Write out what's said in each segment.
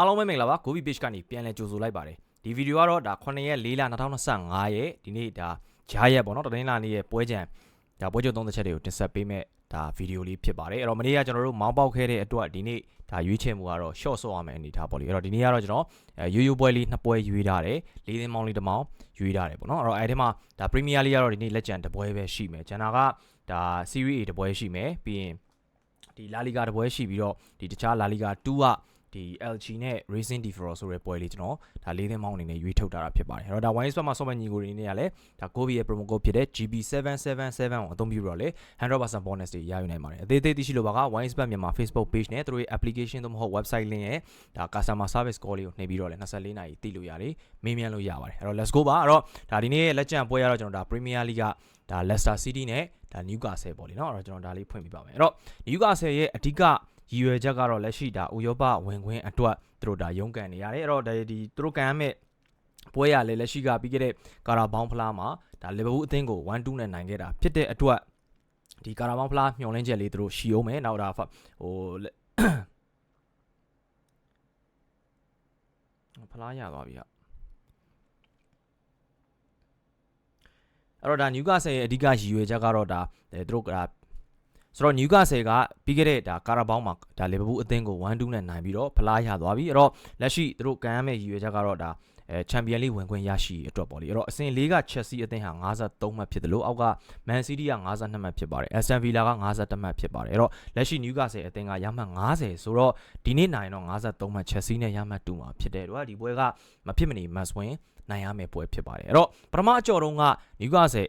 အားလုံးပဲမင်္ဂလာပါ Gobi Page ကနေပြန်လည်ကြိုဆိုလိုက်ပါတယ်ဒီဗီဒီယိုကတော့ဒါ9ရက်4လ2025ရက်ဒီနေ့ဒါဂျားရက်ပေါ့နော်တနင်္လာနေ့ရဲ့ပွဲကြံဒါပွဲကြုံ30ချက်တွေကိုတင်ဆက်ပေးမဲ့ဒါဗီဒီယိုလေးဖြစ်ပါတယ်အဲ့တော့မနေ့ကကျွန်တော်တို့မောင်းပေါက်ခဲ့တဲ့အတွက်ဒီနေ့ဒါရွေးချယ်မှုကတော့ short ဆော့ရမယ်အနေထားပေါ့လေအဲ့တော့ဒီနေ့ကတော့ကျွန်တော်ရိုးရိုးပွဲလေးနှစ်ပွဲရွေးထားတယ်လေးသင်းမောင်းလေးတစ်မောင်းရွေးထားတယ်ပေါ့နော်အဲ့တော့အဲ့ဒီမှာဒါ Premier League ကတော့ဒီနေ့လက်ကျန်တစ်ပွဲပဲရှိမယ်ကျန်တာကဒါ Serie A တစ်ပွဲရှိမယ်ပြီးရင်ဒီ La Liga တစ်ပွဲရှိပြီးတော့ဒီတခြား La Liga 2က ဒီ LG နဲ့ Racing Defro ဆိုတဲ့ပွဲလေးကျွန်တော်ဒါ၄သင်းပေါင်းအနေနဲ့ရွေးထုတ်တာဖြစ်ပါတယ်အဲ့တော့ဒါ Wine Sport မှာ software ညီကိုတွေအနေနဲ့ကလည်းဒါ Gobi ရဲ့ promo code ဖြစ်တဲ့ GB777 ကိုအသုံးပြုပြီးတော့လေ100% bonus တွေရယူနိုင်ပါတယ်အသေးသေးသိရှိလိုပါက Wine Sport မြန်မာ Facebook page နဲ့သူတို့ရဲ့ application သို့မဟုတ် website link ရဲ့ဒါ customer service call လေးကိုနှိပ်ပြီးတော့လေ24နာရီသိလို့ရတယ်မေးမြန်းလို့ရပါတယ်အဲ့တော့ let's go ပါအဲ့တော့ဒါဒီနေ့ရဲ့လက်ကျန်ပွဲကတော့ကျွန်တော်ဒါ Premier League ကဒါ Leicester City နဲ့ဒါ Newcastle ပေါ့လေနော်အဲ့တော့ကျွန်တော်ဒါလေးဖွင့်ပြပါမယ်အဲ့တော့ Newcastle ရဲ့အဓိက ရည်ရွယ်ချက်ကတော့လက်ရှိဒါဥရောပဝင်ခွင့်အတွက်သူတို့ဒါရုန်းကန်နေရတယ်အဲ့တော့ဒါဒီသူတို့ကန်ရမယ့်ပွဲရလေလက်ရှိကပြီးခဲ့တဲ့ကာရာဘောင်းဖလားမှာဒါလီဗာပူးအသင်းကို1-2နဲ့နိုင်ခဲ့တာဖြစ်တဲ့အတွက်ဒီကာရာဘောင်းဖလားမျှော်လင့်ချက်လေးသူတို့ရှီအောင်မယ်နောက်ဒါဟိုဖလားရသွားပြီဟာအဲ့တော့ဒါနျူကာဆယ်ရဲ့အဓိကရည်ရွယ်ချက်ကတော့ဒါသူတို့က ဆိုတော့နျူကာဆယ်ကပြီးခဲ့တဲ့ဒါကာရာဘောင်းမှာဒါလီဗာပူးအသင်းကို1-2နဲ့နိုင်ပြီးတော့ဖလားရသွားပြီအဲ့တော့လက်ရှိသူတို့ကန်ရမယ့်ရည်ရွယ်ချက်ကတော့ဒါအဲချန်ပီယံလိဝင်ခွင့်ရရှိအတွက်ပေါ့လေအဲ့တော့အဆင့်၄ကချက်စီအသင်းဟာ53မှတ်ဖြစ်တယ်လို့အောက်ကမန်စီးတီးက52မှတ်ဖြစ်ပါတယ်အက်စတန်ဗီလာက52မှတ်ဖြစ်ပါတယ်အဲ့တော့လက်ရှိနျူကာဆယ်အသင်းကရမှတ်50ဆိုတော့ဒီနေ့နိုင်တော့53မှတ်ချက်စီနဲ့ရမှတ်2မှာဖြစ်တယ်တို့ကဒီပွဲကမဖြစ်မနေမတ်ဝင်းနိုင်ရမယ့်ပွဲဖြစ်ပါတယ်အဲ့တော့ပထမအကြော်တုန်းကနျူကာဆယ်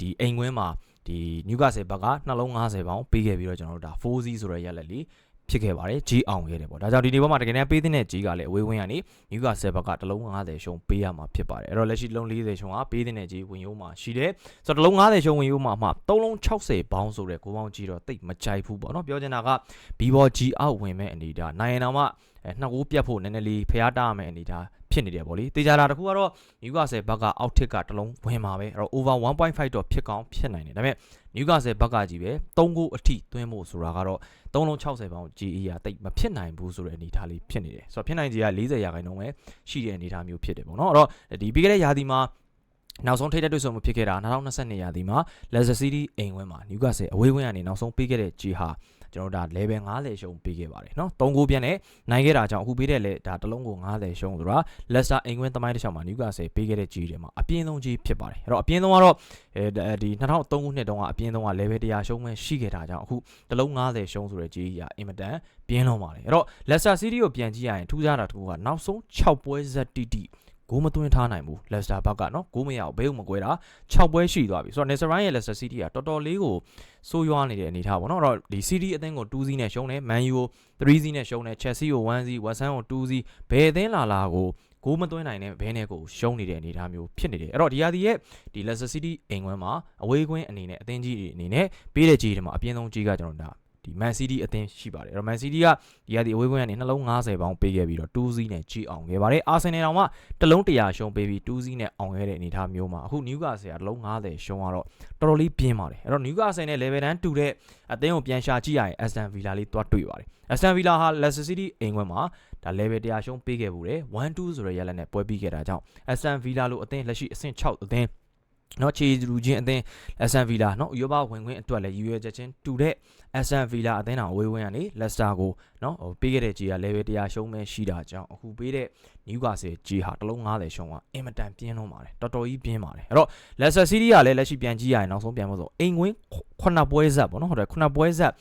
ဒီအိမ်ကွင်းမှာ ဒီနျူကာဆယ်ဘက်ကနှလုံး50ပေါင်ပေးခဲ့ပြီးတော့ကျွန်တော်တို့ဒါ 4C ဆိုတဲ့ရက်လက်လေးဖြစ်ခဲ့ပါတယ်ကြီးအောင်ခဲ့တယ်ပေါ့ဒါကြောင့်ဒီနေ့ပေါ်မှာတကယ်တမ်းပေးတဲ့ကြီးကလည်းအဝေးဝင်းကနေနျူကာဆယ်ဘက်ကတလုံး50ရှုံးပေးရမှာဖြစ်ပါတယ်အဲ့တော့လက်ရှိတလုံး40ရှုံးကပေးတဲ့ကြီးဝင်ရိုးမှာရှိတယ်ဆိုတော့တလုံး50ရှုံးဝင်ရိုးမှာမှ3လုံး60ဘောင်းဆိုတဲ့ကိုပေါင်းကြီးတော့တိတ်မကြိုက်ဘူးပေါ့နော်ပြောချင်တာကဘီဘောကြီးအောက်ဝင်မဲ့အနေဒါနိုင်ရင်တော့မှအဲနှစ်ကိုပြတ်ဖို့နည်းနည်းလေးဖျားတာမယ်အနေဒါ ဖြစ်နေတယ်ပေါ့လေတေချာတာတခုကတော့နျူကာဆယ်ဘက်ကအောက်ထစ်ကတလုံးဝင်မှာပဲအဲ့တော့ over 1.5တော့ဖြစ်ကောင်းဖြစ်နိုင်တယ်ဒါပေမဲ့နျူကာဆယ်ဘက်ကကြီးပဲ3ဂိုးအထိသွင်းဖို့ဆိုတာကတော့3လုံး60ပေါင် GE ရတိတ်မဖြစ်နိုင်ဘူးဆိုတဲ့အနေအထားလေးဖြစ်နေတယ်ဆိုတော့ဖြစ်နိုင်ကြီးက40ရာခိုင်နှုန်းပဲရှိတဲ့အနေအထားမျိုးဖြစ်တယ်ပေါ့နော်အဲ့တော့ဒီပြီးခဲ့တဲ့ရာသီမှာနောက်ဆုံးထိတဲ့တွေ့ဆုံမှုဖြစ်ခဲ့တာ2022ရာသီမှာ Leicester City အိမ်ဝင်းမှာ Newcastle အဝေးဝင်းကနေနောက်ဆုံးပေးခဲ့တဲ့ G ဟာ ကျွန်တော်ဒါ level 50ရှုံးပေးခဲ့ပါတယ်เนาะ3ဂိုးပြန်နဲ့နိုင်ခဲ့တာကြောင့်အခုပေးတဲ့လေဒါတလုံးကို50ရှုံးဆိုတာ Leicester အိမ်ကွင်းသမိုင်းတစ်ချောင်းမှာ Newcastle ပေးခဲ့တဲ့ကြီးတွေမှာအပြင်းဆုံးကြီးဖြစ်ပါတယ်အဲ့တော့အပြင်းဆုံးကတော့အဲဒီ2003ခုနှစ်တုန်းကအပြင်းဆုံးက level 100ရှုံးမှရှိခဲ့တာကြောင့်အခုတလုံး50ရှုံးဆိုတဲ့ကြီးကြီးကအင်မတန်ပြင်းလုံးပါတယ်အဲ့တော့ Leicester City ကိုပြန်ကြည့်ရရင်ထူးခြားတာတစ်ခုကနောက်ဆုံး6ပွဲဇက်တီတီ ဂိုးမသွင်းထားနိုင်ဘူး Leicester ဘက်ကနော်ဂိုးမရအောင်ဘဲဥမကွဲတာ6ပွဲရှိသွားပြီဆိုတော့ Nesseran ရဲ့ Leicester City ကတော်တော်လေးကိုဆိုးရွားနေတဲ့အနေအထားပေါ့နော်အဲ့တော့ဒီ City အသင်းကို2စီးနဲ့ရှုံးတယ် Man U ကို3စီးနဲ့ရှုံးတယ် Chelsea ကို1စီး West Ham ကို2စီးဘယ်အသင်းလာလာကိုဂိုးမသွင်းနိုင်တဲ့ဘဲနဲ့ကိုရှုံးနေတဲ့အနေအထားမျိုးဖြစ်နေတယ်အဲ့တော့ဒီဟာဒီရဲ့ဒီ Leicester City အိမ်ကွင်းမှာအဝေးကွင်းအနေနဲ့အသင်းကြီးတွေအနေနဲ့ပေးတဲ့ကြီးတွေမှာအပြင်းဆုံးကြီးကကျွန်တော်ဒါ ဒီ Man City အသင်းရှိပါတယ်အဲ့တော့ Man City ကဒီကဒီအဝေးကွင်းကနေနှလုံး90ပေါင်းပေးခဲ့ပြီးတော့2စီးနဲ့ကြီးအောင်ခဲ့ပါတယ် Arsenal တောင်မှတလုံး100ရှုံးပေးပြီး2စီးနဲ့အောင်ခဲ့တဲ့အနေအထားမျိုးမှာအခု Newcastle ကတလုံး90ရှုံးကတော့တော်တော်လေးပြင်းပါတယ်အဲ့တော့ Newcastle နဲ့ level တန်းတူတဲ့အသင်းကိုပြန်ရှာကြည့်ရရင် Aston Villa လေးတွားတွေ့ပါတယ် Aston Villa ဟာ Leicester City အိမ်ခွဲမှာဒါ level 100ရှုံးပေးခဲ့ဘူးတယ်1-2ဆိုတဲ့ရလနဲ့ပွဲပြီးခဲ့တာကြောင့် Aston Villa လို့အသင်းလက်ရှိအဆင့်6အသင်း နော်ချေလူချင်းအသင်း SN Villa နော်ဥရောပဝင်ခွင့်အတွက်လည်းရည်ရွယ်ချက်ချင်းတူတဲ့ SN Villa အသင်းတော်အဝေးဝင်ကနေ Leicester ကိုနော်ဟိုပေးခဲ့တဲ့ကြီးက level 100ရှုံးမဲ့ရှိတာကြောင့်အခုပေးတဲ့ Newcastle ကြီးဟာတလုံး90ရှုံးကအင်မတန်ပြင်းလုံးပါတယ်တော်တော်ကြီးပြင်းပါတယ်အဲ့တော့ Leicester City ကလည်းလက်ရှိပြန်ကြည့်ရရင်နောက်ဆုံးပြန်ဖို့ဆိုအိမ်ဝင်ခုနှစ်ပွဲဆက်ပေါ့နော်ဟုတ်တယ်ခုနှစ်ပွဲဆက်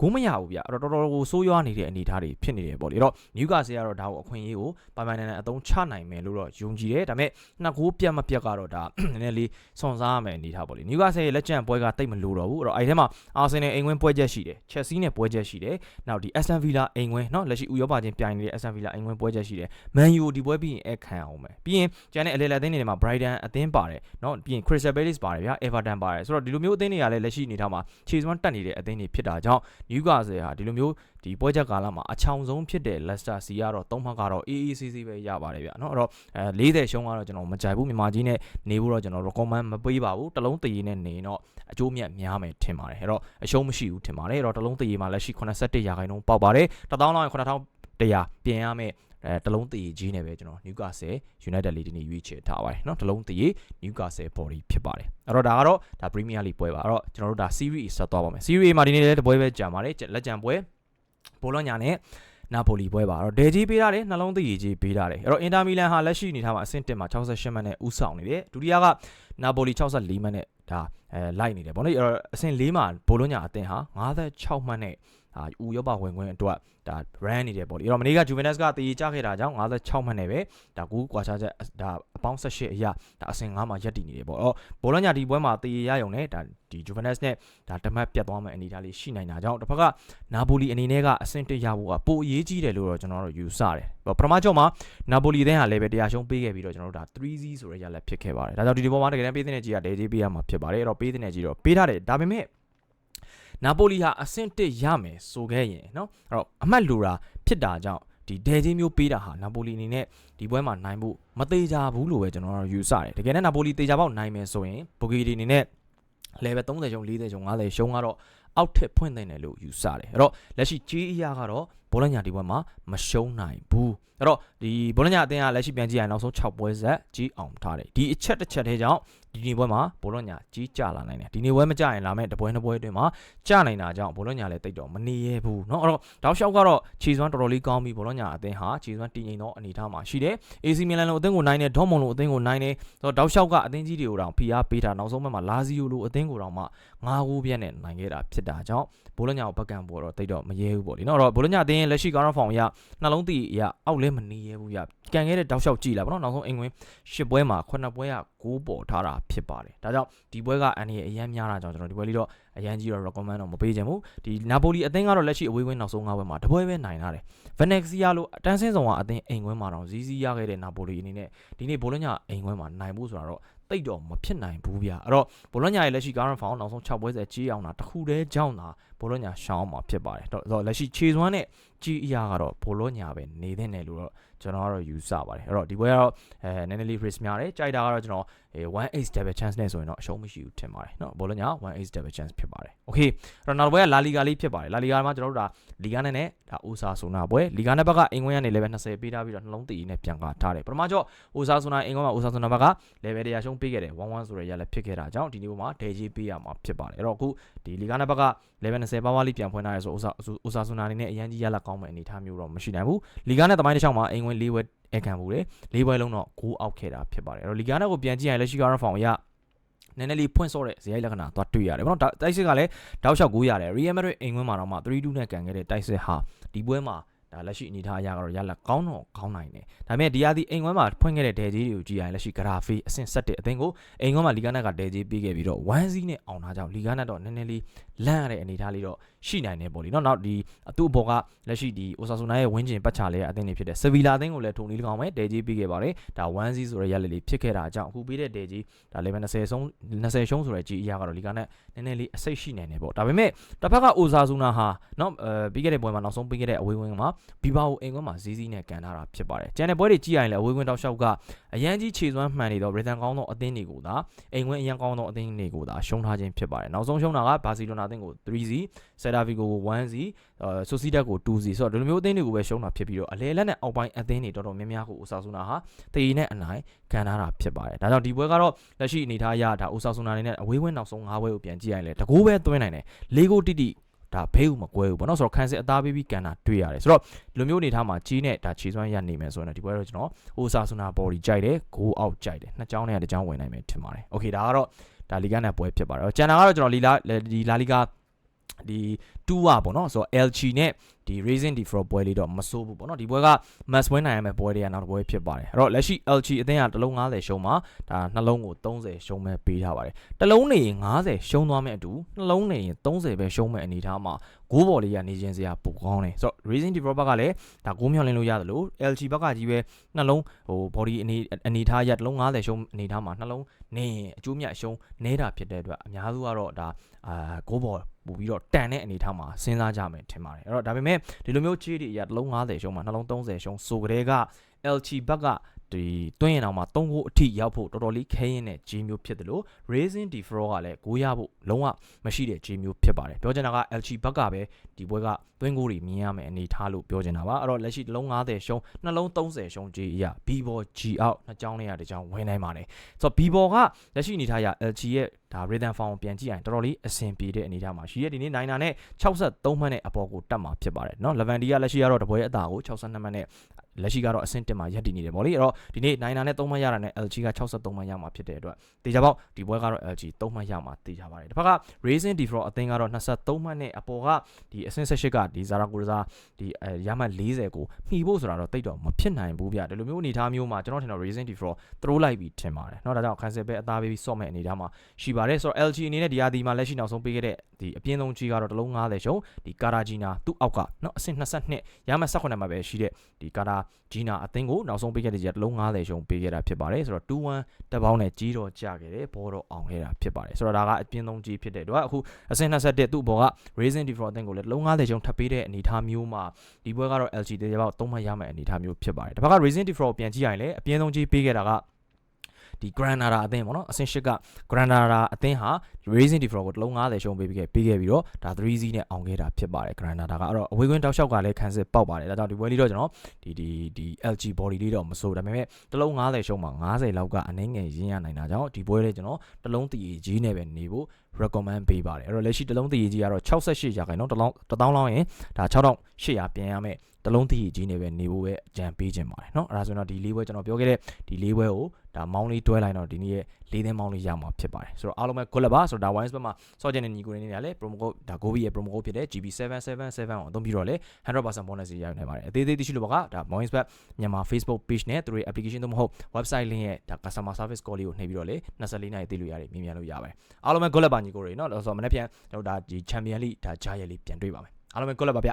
ဂိုးမရဘူးဗျအဲ့တော့တော်တော်ကိုဆိုးရွားနေတဲ့အနေအထားတွေဖြစ်နေတယ်ပေါ့လေအဲ့တော့နျူကာဆယ်ကတော့ဒါကိုအခွင့်အရေးကိုပိုင်ပိုင်နိုင်နိုင်အသုံးချနိုင်မယ်လို့တော့ယုံကြည်တယ်ဒါပေမဲ့နှစ်ဂိုးပြတ်မပြတ်ကတော့ဒါနည်းနည်းလေးစွန့်စားရမယ်အနေအထားပေါ့လေနျူကာဆယ်ရဲ့လက်ကျန်ပွဲကတိတ်မလို့တော့ဘူးအဲ့တော့အဲ့ထဲမှာအာဆင်နယ်အိမ်ဝင်ပွဲချက်ရှိတယ်ချက်စီးနဲ့ပွဲချက်ရှိတယ်နောက်ဒီအက်ဆန်ဗီလာအိမ်ဝင်เนาะလက်ရှိဥရောပချင်းပြိုင်နေတဲ့အက်ဆန်ဗီလာအိမ်ဝင်ပွဲချက်ရှိတယ်မန်ယူဒီပွဲပြီးရင်အခခံအောင်မယ်ပြီးရင်ကျန်တဲ့အလေလက်အသင်းတွေမှာ Brighton အသင်းပါတယ်เนาะပြီးရင် Crystal Palace ပါတယ်ဗျာ Everton ပါတယ်ဆိုတော့ဒီလိုမျိုးအသင်းတွေကလည်းလက်ရှိအနေထားမှာခြေစွမ်းတက်နေတဲ့အသင်းတွေဖြစ်တာကြောင့် နျူကာဆယ်ဟာဒီလိုမျိုးဒီပွဲချက်ကာလမှာအချောင်ဆုံးဖြစ်တဲ့ Leicester စီကတော့သုံးမှတ်ကတော့ AACC ပဲရပါတယ်ဗျာเนาะအဲ့တော့အဲ40ရှုံးကတော့ကျွန်တော်မကြိုက်ဘူးမြန်မာကြီးနဲ့နေဖို့တော့ကျွန်တော် recommend မပေးပါဘူးတလုံးတရီနဲ့နေတော့အကျိုးမြတ်များမယ်ထင်ပါတယ်အဲ့တော့အရှုံးမရှိဘူးထင်ပါတယ်အဲ့တော့တလုံးတရီမှာလက်ရှိ81ရာခိုင်နှုန်းပေါက်ပါတယ်1000လောက်ရင်9000တရားပြင်ရမယ် အဲတလုံးတည်ကြီးနဲ့ပဲကျွန်တော် Newcastle United လေးဒီနေ့ရွေးချယ်ထားပါတယ်เนาะတလုံးတည် Newcastle body ဖြစ်ပါတယ်အဲ့တော့ဒါကတော့ဒါ Premier League ပွဲပါအဲ့တော့ကျွန်တော်တို့ဒါ Series ဆက်သွားပါမယ် Series မှာဒီနေ့လည်းတပွဲပဲကြာပါတယ်လက်ကြံပွဲဘောလုံးညာနဲ့နာပိုလီပွဲပါအဲ့တော့ဒေဂျီပေးထားတယ်နှလုံးသားရည်ကြီးပေးထားတယ်အဲ့တော့အင်တာမီလန်ဟာလက်ရှိအနေထားမှာအဆင့်1မှာ68မှတ်နဲ့ဥဆောင်နေတယ်ဒုတိယကနာပိုလီ64မှတ်နဲ့ဒါအဲလိုက်နေတယ်ဗောနော်အဲ့တော့အဆင့်4မှာဘိုလိုညာအသင်းဟာ56မှတ်နဲ့ အာဥရောပဝင်ခွင့်အတွက်ဒါ run နေတယ်ပေါ့လေအဲ့တော့မနေ့က Juventus ကတည်ကြခဲ့တာကြောင့်56မှတ်နဲ့ပဲဒါကူကွာခြားချက်ဒါအပေါင်း18အရာဒါအဆင့်9မှာရပ်တည်နေတယ်ပေါ့အော်ဘောလုံးညာဒီပွဲမှာတည်ရရုံနဲ့ဒါဒီ Juventus နဲ့ဒါတမတ်ပြတ်သွားမယ့်အနေအထားလေးရှိနိုင်တာကြောင့်တစ်ဖက်ကနာပိုလီအနေနဲ့ကအဆင့်1ရဖို့ကပိုအရေးကြီးတယ်လို့တော့ကျွန်တော်တို့ယူဆတယ်ပထမကြောမှာနာပိုလီအသင်းဟာလည်းပဲတရားရှုံးပေးခဲ့ပြီးတော့ကျွန်တော်တို့ဒါ 3C ဆိုတဲ့ရလက်ဖြစ်ခဲ့ပါတယ်ဒါကြောင့်ဒီဒီပေါ်မှာတကယ်တမ်းပေးတဲ့ကြီးကဒေဂျီပေးရမှာဖြစ်ပါတယ်အဲ့တော့ပေးတဲ့ကြီးတော့ပေးထားတယ်ဒါပေမဲ့ နာပိုလီဟာအဆင့်1ရမယ်ဆိုခဲ့ရင်เนาะအဲ့တော့အမှတ်လိုတာဖြစ်တာကြောင့်ဒီဒဲချင်းမျိုးပေးတာဟာနာပိုလီအနေနဲ့ဒီပွဲမှာနိုင်ဖို့မသေးကြဘူးလို့ပဲကျွန်တော်တို့ယူဆတယ်တကယ်နဲ့နာပိုလီသေချာပေါက်နိုင်မယ်ဆိုရင်ဘိုဂီဒီအနေနဲ့ level 30ကျုံ40ကျုံ50ရှုံးကတော့အောက်ထက်ဖွင့်သိနေလို့ယူဆတယ်အဲ့တော့လက်ရှိကြီးအရာကတော့ ဘောလညာဒီပွဲမှာမရှုံးနိုင်ဘူးအဲ့တော့ဒီဘောလညာအသင်းကလက်ရှိပြန်ကြည့်ရင်နောက်ဆုံး6ပွဲဆက်ကြီးအောင်ထားတယ်ဒီအချက်တစ်ချက်တည်းကြောင့်ဒီနေ့ပွဲမှာဘောလညာကြီးကြလာနိုင်တယ်ဒီနေ့ပွဲမကြရင်လာမယ့်တပွဲနှစ်ပွဲအတွင်းမှာကြနိုင်တာကြောင့်ဘောလညာလည်းတိတ်တော့မနေရဘူးเนาะအဲ့တော့တောက်လျှောက်ကတော့ခြေစွမ်းတော်တော်လေးကောင်းပြီးဘောလညာအသင်းဟာခြေစွမ်းတည်ငြိမ်သောအနေအထားမှာရှိတယ် AC Milan လိုအသင်းကိုနိုင်တယ်ဒေါမွန်လိုအသင်းကိုနိုင်တယ်ဆိုတော့တောက်လျှောက်ကအသင်းကြီးတွေကိုတောင်ဖိအားပေးတာနောက်ဆုံးမှလာဇီယိုလိုအသင်းကိုတောင်မှ9ဂိုးပြည့်နဲ့နိုင်ခဲ့တာဖြစ်တာကြောင့်ဘိုလညာကိုဘက်ကံပေါ်တော့တိတ်တော့မရဲဘူးပေါ့လေနော်အဲ့တော့ဘိုလညာအသင်း းရဲ့လက်ရှိကောင်းတော့ဖောင်ရနှလုံးသီးရအောက်လဲမနေရဲဘူးရကန်ခဲ့တဲ့တောက်လျှောက်ကြည့်လာပေါ့နော်နောက်ဆုံးအင်ဝင်10ပွဲမှာ9ပွဲက6ပေါ်ထားတာဖြစ်ပါတယ်ဒါကြောင့်ဒီပွဲကအန်ဒီရဲ့အရန်များတာကြောင့်ကျွန်တော်ဒီပွဲလေးတော့အရန်ကြီးတော့ recommend တော့မပေးချင်ဘူးဒီနာပိုလီအသင်းကတော့လက်ရှိအဝေးဝင်းနောက်ဆုံး9ပွဲမှာတပွဲပဲနိုင်လာတယ်ဗနက်ဆီယာလိုအတန်းစင်းဆောင်ကအသင်းအိမ်ခွင်းမှာတော့ဇီးဇီးရခဲ့တဲ့နာပိုလီအနေနဲ့ဒီနေ့ဘိုလညာအိမ်ခွင်းမှာနိုင်ဖို့ဆိုတာတော့တိတ်တော့မဖြစ်နိုင်ဘူးဗျအဲ့တော့ဘောလုံးညာရဲ့လက်ရှိ current form နောက်ဆုံး6ပွဲဆက်ကြီးအောင်တာတခုတည်းကြောင်းတာဘောလုံးညာရှောင်းမှာဖြစ်ပါတယ်တော့လက်ရှိခြေစွမ်းနဲ့ ကြီးအရာကတော့ဘောလုံးညာပဲနေတဲ့နယ်လို့တော့ကျွန်တော်ကတော့ယူဆပါတယ်အဲ့တော့ဒီပွဲကတော့အဲနည်းနည်းလေး risk များတယ်ကြိုက်တာကတော့ကျွန်တော်အဲ1 ace double chance နဲ့ဆိုရင်တော့အရှုံးမရှိဘူးထင်ပါတယ်เนาะဘောလုံးညာ1 ace double chance ဖြစ်ပါတယ် okay အဲ့တော့နောက်တစ်ပွဲကလာလီဂါလေးဖြစ်ပါတယ်လာလီဂါမှာကျွန်တော်တို့ဒါလီဂါနဲ့နဲ့ဒါအိုဆာဆိုနာပွဲလီဂါနဲ့ဘက်ကအင်ကွင်းကနေ level 20ပေးထားပြီးတော့နှလုံးတည်နဲ့ပြန်ကာထားတယ်ပထမကျော့အိုဆာဆိုနာအင်ကွင်းမှာအိုဆာဆိုနာဘက်က level 100ရှုံးပေးခဲ့တယ်1-1ဆိုရရလည်းဖြစ်ခဲ့တာကြောင့်ဒီနေ့မှာဒဲကြီးပေးရမှာဖြစ်ပါတယ်အဲ့တော့အခုဒီလီဂါနဲ့ဘက်က level 20ပါဝါလေးပြန်ဖွင့်ထားရဲဆိုအိုဆာအိုဆာဆိုနာအနေနဲ့အရန်ကြီးရလက်ကောင်းမဲ့အနေအထားမျိုးတော့မရှိနိုင်ဘူးလီဂါနဲ့တမိုင်းတစ်ချောင်းမှာအင်ကွင်း၄ဝက်အခံဘူးလေ၄ပွဲလုံးတော့ဂိုးအောက်ခဲ့တာဖြစ်ပါတယ်အဲ့တော့လီဂါနဲ့ကိုပြန်ကြည့်ရင်လက်ရှိကတော့ဖောင်ရနည်းနည်းလေးဖွင့်စောတဲ့ဇယိုက်လက္ခဏာသွားတွေ့ရတယ်ဘောနော်တိုက်စစ်ကလည်းတောက်လျှောက်ကိုရတယ် Real Madrid အိမ်ခွင်းမှာတော့မှ3-2နဲ့ကန်ခဲ့တဲ့တိုက်စစ်ဟာဒီပွဲမှာ ဒါလက်ရှိအနေထားအရကတော့ရလက်ကောင်းတော့ကောင်းနိုင်တယ်ဒါပေမဲ့ဒီရသည်အိမ်ကွမ်းမှာဖွင့်ခဲ့တဲ့ဒဲဂျီတွေကိုကြည့်ရရင်လက်ရှိ graphy အဆင့်7အသင်းကိုအိမ်ကွမ်းမှာလီဂါနတ်ကဒဲဂျီပေးခဲ့ပြီးတော့1စီးနဲ့အောင်ထားကြောင်းလီဂါနတ်တော့နည်းနည်းလေးလန့်ရတဲ့အနေထားလေးတော့ရှိနိုင်တယ်ပေါ့လေနော်နောက်ဒီသူ့အပေါ်ကလက်ရှိဒီ Osasuna ရဲ့ဝင်းကျင်ပတ်ချလဲအသင်းတွေဖြစ်တဲ့ Sevilla အသင်းကိုလည်းထုံနေလကောင်းပဲဒဲဂျီပေးခဲ့ပါတယ်ဒါ1စီးဆိုတဲ့ရလက်လေးဖြစ်ခဲ့တာကြောင့်အခုပေးတဲ့ဒဲဂျီဒါလည်းပဲ20ဆုံး20ရှုံးဆိုတဲ့ကြည်အရာကတော့လီဂါနတ်နည်းနည်းလေးအစိတ်ရှိနိုင်တယ်ပေါ့ဒါပေမဲ့တစ်ဖက်က Osasuna ဟာနော်အဲပြီးခဲ့တဲ့ပွဲမှာနောက်ဆုံးပေးခဲ့တဲ့အဝေးဝင်းမှာဘီဘာကိုအိမ်ကွန်းမှာဇီးဇီးနဲ့ကန်ထားတာဖြစ်ပါတယ်ကျန်တဲ့ပွဲတွေကြည့်ရရင်လည်းအဝေးကွင်းတောက်လျှောက်ကအရန်ကြီးခြေစွမ်းမှန်နေတော့ဗရီတန်ကောင်းသောအသင်းတွေကိုသာအိမ်ကွင်းအရန်ကောင်းသောအသင်းတွေကိုသာရှုံးထားခြင်းဖြစ်ပါတယ်နောက်ဆုံးရှုံးတာကဘာစီလိုနာအသင်းကို3-0ဆယ်ဒါဗီကို1-0အဲဆိုစီတက်ကို2-0ဆိုတော့ဒီလိုမျိုးအသင်းတွေကိုပဲရှုံးတာဖြစ်ပြီးတော့အလဲလက်နဲ့အောက်ပိုင်းအသင်းတွေတော်တော်များများကိုအိုဆာဆူနာဟာတေးနဲ့အနိုင်ကန်ထားတာဖြစ်ပါတယ်ဒါကြောင့်ဒီပွဲကတော့လက်ရှိအနေထားအရဒါအိုဆာဆူနာအနေနဲ့အဝေးဝင်းနောက်ဆုံး5ပွဲကိုပြန်ကြည့်ရရင်လည်းတကိုးပဲသွင်းနိုင်တယ်၄ဂိုးတိတိ ဒါဘဲဦးမကွဲဘူးပေါ့နော်ဆိုတော့ခန်းစစ်အသားပေးပြီးကန်တာတွေ့ရတယ်ဆိုတော့ဒီလိုမျိုးအနေထားမှာကြီးနဲ့ဒါခြေစွမ်းရနေမယ်ဆိုရင်ဒီပွဲတော့ကျွန်တော်အိုဆာဆူနာဘော်ဒီကြိုက်တယ်ဂိုးအောက်ကြိုက်တယ်နှစ်ချောင်းနဲ့တစ်ချောင်းဝင်နိုင်မယ်ထင်ပါတယ်โอเคဒါကတော့ဒါလီဂါနဲ့ပွဲဖြစ်ပါတယ်ကျန်တာကတော့ကျွန်တော်လီလာဒီလာလီဂါဒီ 2-1ပေါ့နော်ဆိုတော့ LG နဲ့ဒီ Racing the Frog ပွဲလေးတော့မဆိုးဘူးပေါ့နော်ဒီပွဲက match ပွဲနိုင်ရမယ့်ပွဲတွေကနောက်တစ်ပွဲဖြစ်ပါတယ်အဲ့တော့လက်ရှိ LG အသင်းကတစ်လုံး90ရှုံးမှာဒါနှလုံးကို30ရှုံးမဲ့ပေးထားပါတယ်တစ်လုံးနေရင်90ရှုံးသွားမဲ့အတူနှလုံးနေရင်30ပဲရှုံးမဲ့အနေထားမှာဂိုးပေါ်လေးကနေချင်းစရာပိုကောင်းတယ်ဆိုတော့ Racing the Frog ကလည်းဒါဂိုးမျှော်လင့်လို့ရတယ်လို့ LG ဘက်ကကြီးပဲနှလုံးဟို body အနေအနေထားရတစ်လုံး90ရှုံးအနေထားမှာနှလုံးနေရင်အကျိုးမြတ်ရှုံးနေတာဖြစ်တဲ့အတွက်အများစုကတော့ဒါအာဂိုးပေါ်ပို့ပြီးတော့တန်တဲ့အနေထားမှာစဉ်းစားကြမယ်ထင်ပါတယ်အဲ့တော့ဒါပေမဲ့ဒီလိုမျိုးချေးတွေအရာတစ်လုံး90ရှုံးမှာနှလုံး30ရှုံးဆိုကြတဲ့က LG ဘက်က ဒီတွင်းရင်အောင်မှာ3ကိုအထိရောက်ဖို့တော်တော်လေးခဲရင်တဲ့ဂျီမျိုးဖြစ်တယ်လို့ Racing Defraud ကလည်းကိုရဖို့လုံးဝမရှိတဲ့ဂျီမျိုးဖြစ်ပါတယ်ပြောချင်တာက LG ဘက်ကပဲဒီပွဲကတွင်းကိုတွေမြင်ရမယ်အနေထားလို့ပြောချင်တာပါအဲ့တော့လက်ရှိတစ်လုံး90ရှုံးနှလုံး30ရှုံးကြီးအရာ B ball G out နှစ်ကြောင်းလေးရတစ်ကြောင်းဝင်နိုင်ပါတယ်ဆိုတော့ B ball ကလက်ရှိအနေထားရ LG ရဲ့ဒါ rhythm form ကိုပြန်ကြည့်ရင်တော်တော်လေးအဆင်ပြေတဲ့အနေထားမှာရှိရဲ့ဒီနေ့နိုင်တာနဲ့63မှတ်နဲ့အပေါ်ကိုတက်မှာဖြစ်ပါတယ်เนาะ11 D ကလက်ရှိကတော့တပွဲအသာကို62မှတ်နဲ့ လက်ရှိကတော့အဆင့်တင်မှာရပ်တည်နေတယ်ဗောလေအဲ့တော့ဒီနေ့နိုင်တာနဲ့3မှတ်ရတာနဲ့ LG က63မှတ်ရမှာဖြစ်တဲ့အတွက်တေချာပေါက်ဒီပွဲကတော့ LG 3မှတ်ရမှာတေချာပါတယ်တစ်ဖက်က Racing Defraud အသင်းကတော့23မှတ်နဲ့အပေါ်ကဒီအဆင့်18ကဒီ Zaragoza ဒီအဲရမှတ်40ကိုမှီဖို့ဆိုတာတော့တိတ်တော့မဖြစ်နိုင်ဘူးဗျဒီလိုမျိုးအနေအထားမျိုးမှာကျွန်တော်ထင်တော့ Racing Defraud သရိုးလိုက်ပြီးထင်ပါတယ်เนาะဒါကြောင့် cancel ပဲအသားပေးပြီးစော့မဲ့အနေအထားမှာရှိပါတယ်ဆိုတော့ LG အနေနဲ့ဒီဟာဒီမှာလက်ရှိနောက်ဆုံးပေးခဲ့တဲ့ဒီအပြင်းဆုံးကြီးကတော့တလုံး90ရှုံးဒီကာရာဂျီနာသူ့အောက်ကเนาะအဆင့်22ရမှတ်18မှာပဲရှိတဲ့ဒီကာရာ ဂျီနာအသင်းကိုနောက်ဆုံးပေးခဲ့တဲ့ကြီးကတလုံး90ရှုံးပေးခဲ့တာဖြစ်ပါတယ်ဆိုတော့2-1တက်ပေါင်းနဲ့ကြီးတော့ကြခဲ့တယ်ဘောတော့အောင်ခဲ့တာဖြစ်ပါတယ်ဆိုတော့ဒါကအပြင်းဆုံးကြီးဖြစ်တဲ့အတွက်အခုအဆင့်21သူ့ဘောက Racing Defraud အသင်းကိုလည်းတလုံး90ရှုံးထပ်ပေးတဲ့အနေအထားမျိုးမှာဒီပွဲကတော့ LG တေးပေါက်3မှတ်ရမယ့်အနေအထားမျိုးဖြစ်ပါတယ်တစ်ဖက်က Racing Defraud ပြန်ကြည့်ရရင်လည်းအပြင်းဆုံးကြီးပေးခဲ့တာက ဒီ Granada အသင်းပေါ့နော်အဆင့်၈က Granada အသင်းဟာ Racing Defraud ကိုတလုံး90ရှုံးပေးခဲ့ပေးခဲ့ပြီးတော့ဒါ 3C နဲ့အောင်ခဲ့တာဖြစ်ပါတယ် Granada ကအဲ့တော့အဝေးကွင်းတောက်လျှောက်ကလည်းခံစစ်ပေါက်ပါတယ်ဒါကြောင့်ဒီပွဲလေးတော့ကျွန်တော်ဒီဒီဒီ LG body လေးတော့မစိုးဒါပေမဲ့တလုံး90ရှုံးမှာ90လောက်ကအနှင်းငယ်ရင်းရနိုင်တာကြောင့်ဒီပွဲလေးကျွန်တော်တလုံးတည်ကြီးနဲ့ပဲနေဖို့ recommend ပေးပါတယ်အဲ့တော့လက်ရှိတလုံးတည်ကြီးကတော့68ရာခိုင်နှုန်းတလုံးတစ်တောင်းလောင်းရင်ဒါ6800ပြန်ရမယ် တလုံးတည်ကြီးနဲ့ပဲနေဖို့ပဲအကြံပေးခြင်းပါတယ်เนาะအဲ့ဒါဆိုရင်တော့ဒီလေးပွဲကျွန်တော်ပြောခဲ့တဲ့ဒီလေးပွဲကိုဒါမောင်းလေးတွဲလိုက်တော့ဒီနေ့ရဲ့လေးသင်းမောင်းလေးရမှာဖြစ်ပါတယ်ဆိုတော့အားလုံးပဲ good လက်ပါဆိုတော့ဒါ wines ဘက်မှာစောကျင်တဲ့ညီကိုရင်းနေရလဲ promo code ဒါ gobi ရဲ့ promo code ဖြစ်တဲ့ GB777 ကိုအသုံးပြီးတော့လေ100% bonus ရရနိုင်ပါတယ်အသေးသေးသိရှိလို့ပါကဒါ wines ဘက်မြန်မာ Facebook page နဲ့သူတို့ရဲ့ application တို့မဟုတ် website link ရဲ့ဒါ customer service call လေးကိုနှိပ်ပြီးတော့လေ24နိုင်သိလို့ရတယ်မြင်မြန်လို့ရပါတယ်အားလုံးပဲ good လက်ပါညီကိုရင်းเนาะဆိုတော့မနေ့ပြန်ကျွန်တော်ဒါဒီ champion league ဒါ giant လေးပြန်တွေ့ပါမယ်အားလုံးပဲ good လက်ပါဗျ